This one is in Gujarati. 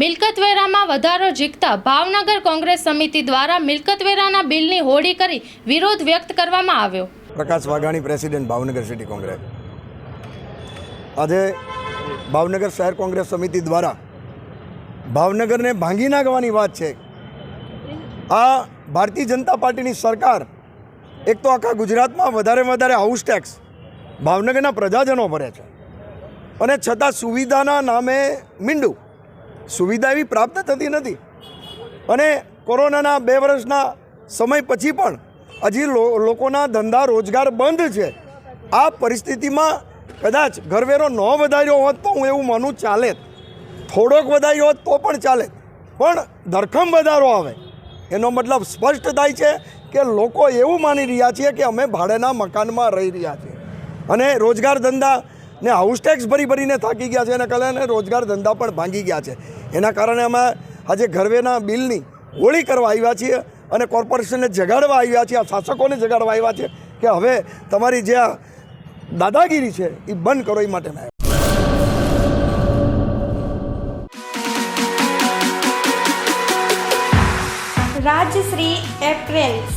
મિલકતવેરામાં વધારો ઝીકતા ભાવનગર કોંગ્રેસ સમિતિ દ્વારા મિલકતવેરાના બિલની હોળી કરી વિરોધ વ્યક્ત કરવામાં આવ્યો. Prakash Vaghani, president Bhavnagar city Congress. આજે ભાવનગર શહેર કોંગ્રેસ સમિતિ દ્વારા ભાવનગરને ભાંગી નાખવાની વાત છે. આ ભારતીય જનતા પાર્ટીની સરકાર, એક તો આખા ગુજરાતમાં વધારે વધારે હાઉસ ટેક્સ ભાવનગરના પ્રજાજનો ભરે છે. અને છતાં સુવિધાના નામે મીંડું સુવિધા એવી પ્રાપ્ત થતી નથી. અને કોરોનાના બે વર્ષના સમય પછી પણ હજી લોકોના ધંધા રોજગાર બંધ છે. આ પરિસ્થિતિમાં કદાચ ઘરવેરો ન વધાર્યો હોત તો હું એવું માનું ચાલે. થોડોક વધાર્યો હોત તો પણ ચાલે. પણ ધરખમ વધારો આવે. એનો મતલબ સ્પષ્ટ થાય છે કે લોકો એવું માની રહ્યા છે કે અમે ભાડેના મકાનમાં રહી રહ્યા છીએ. અને રોજગાર ધંધા ને હાઉસ ટેક્સ ભરી ભરીને થાકી ગયા છે એના કારણે રોજગાર ધંધા પણ ભાંગી ગયા છે. એના કારણે અમે આજે ઘરવેના બિલની હોળી કરવા આવ્યા છીએ અને કોર્પોરેશનને જગાડવા આવ્યા છીએ, આ શાસકોને જગાડવા આવ્યા છે કે હવે તમારી જે દાદાગીરી છે એ બંધ કરો એ માટે રાજશ્રી એપ્રેલ્સ.